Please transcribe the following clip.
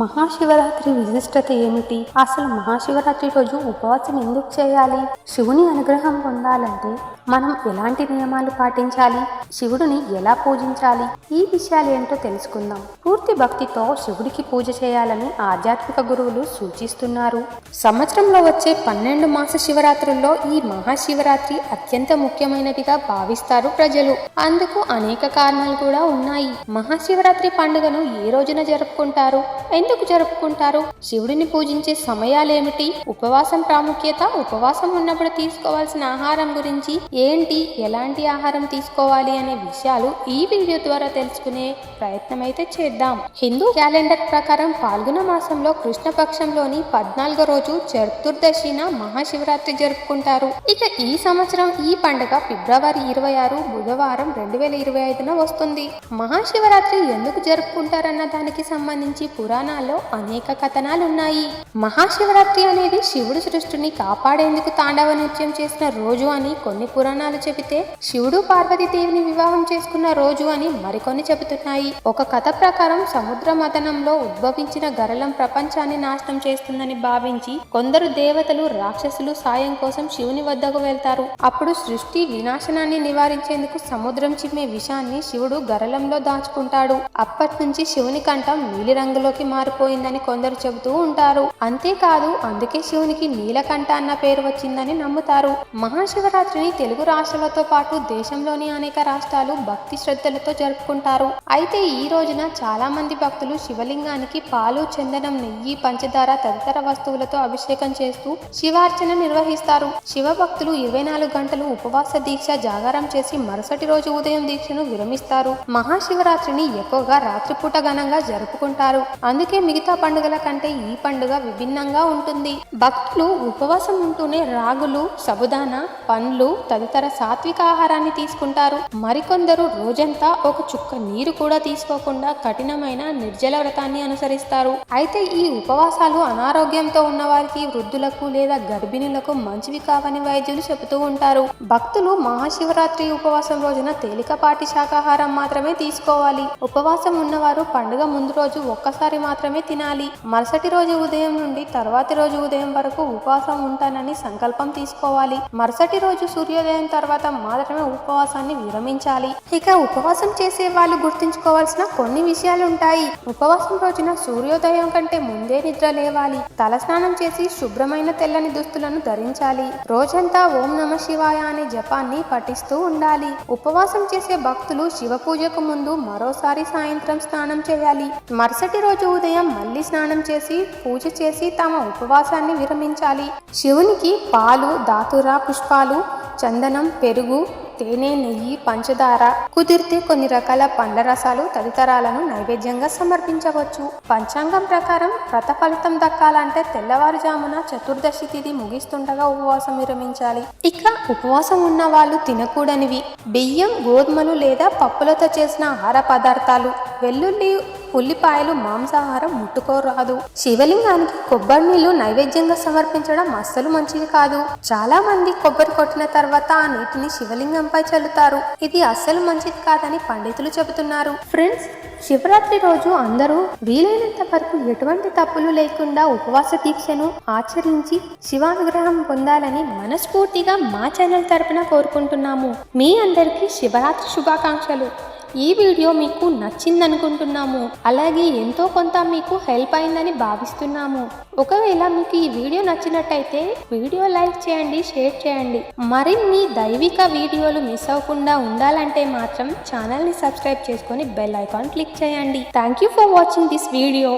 మహాశివరాత్రి విశిష్టత ఏమిటి? అసలు మహాశివరాత్రి రోజు ఉపవాసం ఎందుకు చేయాలి? శివుని అనుగ్రహం పొందాలంటే మనం ఎలాంటి నియమాలు పాటించాలి? శివుడిని ఎలా పూజించాలి? ఈ విషయాలు ఏంటో తెలుసుకుందాం. పూర్తి భక్తితో శివుడికి పూజ చేయాలని ఆధ్యాత్మిక గురువులు సూచిస్తున్నారు. సంవత్సరంలో వచ్చే పన్నెండు మాస శివరాత్రుల్లో ఈ మహాశివరాత్రి అత్యంత ముఖ్యమైనదిగా భావిస్తారు ప్రజలు. అందుకు అనేక కారణాలు కూడా ఉన్నాయి. మహాశివరాత్రి పండుగను ఏ రోజున జరుపుకుంటారు? ఎందుకు జరుపుకుంటారు? శివుడిని పూజించే సమయాలేమిటి? ఉపవాసం ప్రాముఖ్యత ఉపవాసం ఉన్నప్పుడు తీసుకోవాల్సిన ఆహారం గురించి ఏంటి? ఎలాంటి ఆహారం తీసుకోవాలి అనే విషయాలు ఈ వీడియో ద్వారా తెలుసుకునే ప్రయత్నం అయితే చేద్దాం. హిందూ క్యాలెండర్ ప్రకారం పాల్గొన మాసంలో కృష్ణపక్షంలోని పద్నాలుగో రోజు చతుర్దశిన మహాశివరాత్రి జరుపుకుంటారు. ఇక ఈ సంవత్సరం ఈ పండుగ ఫిబ్రవరి ఇరవై ఆరు బుధవారం రెండు వేల ఇరవై ఐదున వస్తుంది. మహాశివరాత్రి ఎందుకు జరుపుకుంటారన్న దానికి సంబంధించి పురాణాల్లో అనేక కథనాలు ఉన్నాయి మహాశివరాత్రి అనేది శివుడు సృష్టిని కాపాడేందుకు తాండవ నృత్యం చేసిన రోజు అని కొన్ని పురాణాలు చెబితే శివుడు పార్వతీదేవిని వివాహం చేసుకున్న రోజు అని మరికొన్ని చెబుతున్నాయి. ఒక కథ ప్రకారం సముద్ర మథనంలో ఉద్భవించిన గరళం ప్రపంచాన్ని నాశనం చేస్తుందని భావించి కొందరు దేవతలు రాక్షసులు సాయం కోసం శివుని వద్దకు వెళ్తారు. అప్పుడు సృష్టి వినాశనాన్ని నివారించేందుకు సముద్రం చిమ్మే విషాన్ని శివుడు గరళంలో దాచుకుంటాడు. అప్పటి నుంచి శివుని కంఠం నీలిరంగులోకి మారిపోయిందని కొందరు చెబుతూ ఉంటారు. అంతేకాదు అందుకే శివునికి నీలకంఠ అన్న పేరు వచ్చిందని నమ్ముతారు. మహాశివరాత్రిని తెలుగు రాష్ట్రాలతో పాటు దేశంలోని అనేక రాష్ట్రాలు భక్తి శ్రద్ధలతో జరుపుకుంటారు. అయితే ఈ రోజున చాలా మంది భక్తులు శివలింగానికి పాలు చందనం నెయ్యి పంచదార తదితర వస్తువులతో అభిషేకం చేస్తూ శివార్చన నిర్వహిస్తారు. శివ భక్తులు ఇరవై నాలుగు గంటలు ఉపవాస దీక్ష జాగారం చేసి మరుసటి రోజు ఉదయం దీక్షను విరమిస్తారు. మహాశివరాత్రిని ఎక్కువగా రాత్రిపూట ఘనంగా జరుపుకుంటారు. అందుకే మిగతా పండుగల కంటే ఈ పండుగ విభిన్నంగా ఉంటుంది. భక్తులు ఉపవాసం ఉంటూనే రాగులు సబుదాన పండ్లు తదితర సాత్విక ఆహారాన్ని తీసుకుంటారు. మరికొందరు రోజంతా ఒక చుక్క నీరు కూడా తీసుకోకుండా కఠినమైన నిర్జల వ్రతాన్ని అనుసరిస్తారు. అయితే ఈ ఉపవాసాలు అనారోగ్యంతో ఉన్న వారికి వృద్ధులకు లేదా గర్భిణులకు మంచివి కావని వైద్యులు చెబుతూ ఉంటారు. భక్తులు మహాశివరాత్రి ఉపవాసం రోజున తేలికపాటి శాకాహారం మాత్రమే తీసుకోవాలి. ఉపవాసం ఉన్నవారు పండుగ ముందు రోజు ఒక్కసారి మాత్రమే తినాలి. మరుసటి రోజు ఉదయం నుండి తర్వాతి రోజు ఉదయం వరకు ఉపవాసం ఉంటానని సంకల్పం తీసుకోవాలి. మరుసటి రోజు సూర్యోదయం తర్వాత మాత్రమే ఉపవాసాన్ని విరమించాలి. ఇక ఉపవాసం చేసే వాళ్ళు గుర్తుంచుకోవాల్సిన కొన్ని విషయాలు ఉంటాయి. ఉపవాసం రోజున సూర్యోదయం కంటే ముందే నిద్ర లేవాలి. తలస్నానం చేసి శుభ్రమైన తెల్లని దుస్తులను ధరించాలి. రోజంతా ఓం నమ శివాయ అనే జపాన్ని పఠిస్తూ ఉండాలి. ఉపవాసం చేసే భక్తులు శివ పూజకు ముందు మరోసారి సాయంత్రం స్నానం చేయాలి. మరుసటి రోజు ఉదయం మళ్ళీ స్నానం చేసి పూజ చేసి తమ ఉపవాసాన్ని విరమించాలి. శివునికి పాలు దాతుర పుష్పాలు చందనం పెరుగు తేనె నెయ్యి పంచదార కుదిరితే కొన్ని రకాల పండ్ల రసాలు తదితరాలను నైవేద్యంగా సమర్పించవచ్చు. పంచాంగం ప్రకారం వ్రత ఫలితం దక్కాలంటే తెల్లవారుజామున చతుర్దశి తిథి ముగిస్తుండగా ఉపవాసం విరమించాలి. ఇక ఉపవాసం ఉన్న వాళ్ళు తినకూడనివి. బియ్యం గోధుమలు లేదా పప్పులతో చేసిన ఆహార పదార్థాలు వెల్లుల్లి ఉల్లిపాయలు మాంసాహారం ముట్టుకోరాదు. శివలింగానికి కొబ్బరి నీళ్ళు నైవేద్యంగా సమర్పించడం అస్సలు మంచిది కాదు. చాలా మంది కొబ్బరి కొట్టిన తర్వాత ఆ నీటిని శివలింగంపై చల్లుతారు. ఇది అస్సలు మంచిది కాదని పండితులు చెబుతున్నారు. ఫ్రెండ్స్ శివరాత్రి రోజు అందరూ వీలైనంత వరకు ఎటువంటి తప్పులు లేకుండా ఉపవాస దీక్షను ఆచరించి శివానుగ్రహం పొందాలని మనస్ఫూర్తిగా మా ఛానల్ తరపున కోరుకుంటున్నాము. మీ అందరికీ శివరాత్రి శుభాకాంక్షలు. ఈ వీడియో మీకు నచ్చిందనుకుంటున్నాము. అలాగే ఎంతో కొంత మీకు హెల్ప్ అయిందని భావిస్తున్నాము. ఒకవేళ మీకు ఈ వీడియో నచ్చినట్టయితే వీడియో లైక్ చేయండి షేర్ చేయండి. మరిన్ని దైవిక వీడియోలు మిస్ అవ్వకుండా ఉండాలంటే మాత్రం ఛానల్ని సబ్స్క్రైబ్ చేసుకొని బెల్ ఐకాన్ క్లిక్ చేయండి. Thank you for watching this video